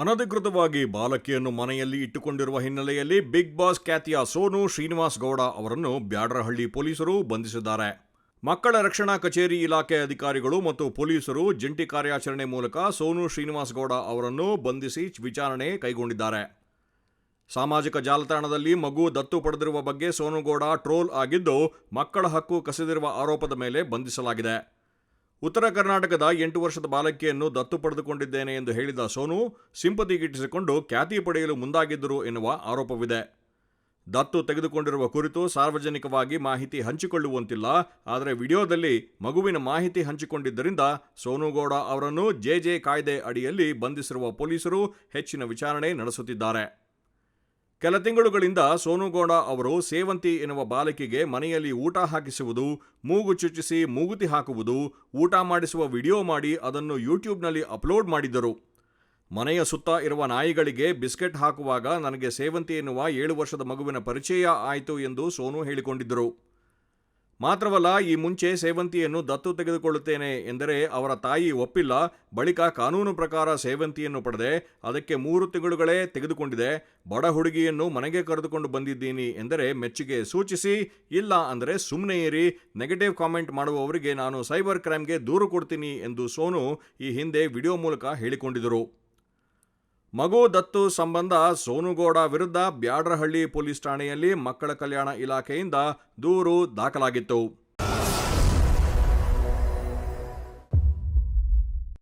ಅನಧಿಕೃತವಾಗಿ ಬಾಲಕಿಯನ್ನು ಮನೆಯಲ್ಲಿ ಇಟ್ಟುಕೊಂಡಿರುವ ಹಿನ್ನೆಲೆಯಲ್ಲಿ ಬಿಗ್ ಬಾಸ್ ಖ್ಯಾತಿಯ ಸೋನು ಶ್ರೀನಿವಾಸ್ ಗೌಡ ಅವರನ್ನು ಬ್ಯಾಡ್ರಹಳ್ಳಿ ಪೊಲೀಸರು ಬಂಧಿಸಿದ್ದಾರೆ. ಮಕ್ಕಳ ರಕ್ಷಣಾ ಕಚೇರಿ ಇಲಾಖೆ ಅಧಿಕಾರಿಗಳು ಮತ್ತು ಪೊಲೀಸರು ಜಂಟಿ ಕಾರ್ಯಾಚರಣೆ ಮೂಲಕ ಸೋನು ಶ್ರೀನಿವಾಸ್ ಗೌಡ ಅವರನ್ನು ಬಂಧಿಸಿ ವಿಚಾರಣೆ ಕೈಗೊಂಡಿದ್ದಾರೆ. ಸಾಮಾಜಿಕ ಜಾಲತಾಣದಲ್ಲಿ ಮಗು ದತ್ತು ಪಡೆದಿರುವ ಬಗ್ಗೆ ಸೋನುಗೌಡ ಟ್ರೋಲ್ ಆಗಿದ್ದು, ಮಕ್ಕಳ ಹಕ್ಕು ಕಸಿದಿರುವ ಆರೋಪದ ಮೇಲೆ ಬಂಧಿಸಲಾಗಿದೆ. ಉತ್ತರ ಕರ್ನಾಟಕದ ಎಂಟು ವರ್ಷದ ಬಾಲಕಿಯನ್ನು ದತ್ತು ಪಡೆದುಕೊಂಡಿದ್ದೇನೆ ಎಂದು ಹೇಳಿದ ಸೋನು, ಸಿಂಪತಿ ಗಿಟ್ಟಿಸಿಕೊಂಡು ಖ್ಯಾತಿ ಪಡೆಯಲು ಮುಂದಾಗಿದ್ದರು ಎನ್ನುವ ಆರೋಪವಿದೆ. ದತ್ತು ತೆಗೆದುಕೊಂಡಿರುವ ಕುರಿತು ಸಾರ್ವಜನಿಕವಾಗಿ ಮಾಹಿತಿ ಹಂಚಿಕೊಳ್ಳುವಂತಿಲ್ಲ, ಆದರೆ ವಿಡಿಯೋದಲ್ಲಿ ಮಗುವಿನ ಮಾಹಿತಿ ಹಂಚಿಕೊಂಡಿದ್ದರಿಂದ ಸೋನುಗೌಡ ಅವರನ್ನು ಜೆಜೆ ಕಾಯ್ದೆ ಅಡಿಯಲ್ಲಿ ಬಂಧಿಸಿರುವ ಪೊಲೀಸರು ಹೆಚ್ಚಿನ ವಿಚಾರಣೆ ನಡೆಸುತ್ತಿದ್ದಾರೆ. ಕೆಲ ತಿಂಗಳುಗಳಿಂದ ಸೋನುಗೌಡ ಅವರು ಸೇವಂತಿ ಎನ್ನುವ ಬಾಲಕಿಗೆ ಮನೆಯಲ್ಲಿ ಊಟ ಹಾಕಿಸುವುದು, ಮೂಗು ಚುಚ್ಚಿಸಿ ಮೂಗುತಿ ಹಾಕುವುದು, ಊಟ ಮಾಡಿಸುವ ವಿಡಿಯೋ ಮಾಡಿ ಅದನ್ನು ಯೂಟ್ಯೂಬ್ನಲ್ಲಿ ಅಪ್ಲೋಡ್ ಮಾಡಿದ್ದರು. ಮನೆಯ ಸುತ್ತ ಇರುವ ನಾಯಿಗಳಿಗೆ ಬಿಸ್ಕೆಟ್ ಹಾಕುವಾಗ ನನಗೆ ಸೇವಂತಿ ಎನ್ನುವ ಏಳು ವರ್ಷದ ಮಗುವಿನ ಪರಿಚಯ ಆಯಿತು ಎಂದು ಸೋನು ಹೇಳಿಕೊಂಡಿದ್ದರು. ಮಾತ್ರವಲ್ಲ, ಈ ಮುಂಚೆ ಸೇವಂತಿಯನ್ನು ದತ್ತು ತೆಗೆದುಕೊಳ್ಳುತ್ತೇನೆ ಎಂದರೆ ಅವರ ತಾಯಿ ಒಪ್ಪಿಲ್ಲ. ಬಳಿಕ ಕಾನೂನು ಪ್ರಕಾರ ಸೇವಂತಿಯನ್ನು ಪಡೆದೆ. ಅದಕ್ಕೆ ಮೂರು ತಿಂಗಳುಗಳೇ ತೆಗೆದುಕೊಂಡಿದೆ. ಬಡ ಹುಡುಗಿಯನ್ನು ಮನೆಗೆ ಕರೆದುಕೊಂಡು ಬಂದಿದ್ದೀನಿ ಎಂದರೆ ಮೆಚ್ಚುಗೆ ಸೂಚಿಸಿ, ಇಲ್ಲ ಅಂದರೆ ಸುಮ್ಮನೆ ಇರಿ. ನೆಗೆಟಿವ್ ಕಾಮೆಂಟ್ ಮಾಡುವವರಿಗೆ ನಾನು ಸೈಬರ್ ಕ್ರೈಮ್ಗೆ ದೂರು ಕೊಡ್ತೀನಿ ಎಂದು ಸೋನು ಈ ಹಿಂದೆ ವಿಡಿಯೋ ಮೂಲಕ ಹೇಳಿಕೊಂಡಿದ್ದರು. ಮಗು ದತ್ತು ಸಂಬಂಧ ಸೋನುಗೌಡ ವಿರುದ್ಧ ಬ್ಯಾಡ್ರಹಳ್ಳಿ ಪೊಲೀಸ್ ಠಾಣೆಯಲ್ಲಿ ಮಕ್ಕಳ ಕಲ್ಯಾಣ ಇಲಾಖೆಯಿಂದ ದೂರು ದಾಖಲಾಗಿತ್ತು.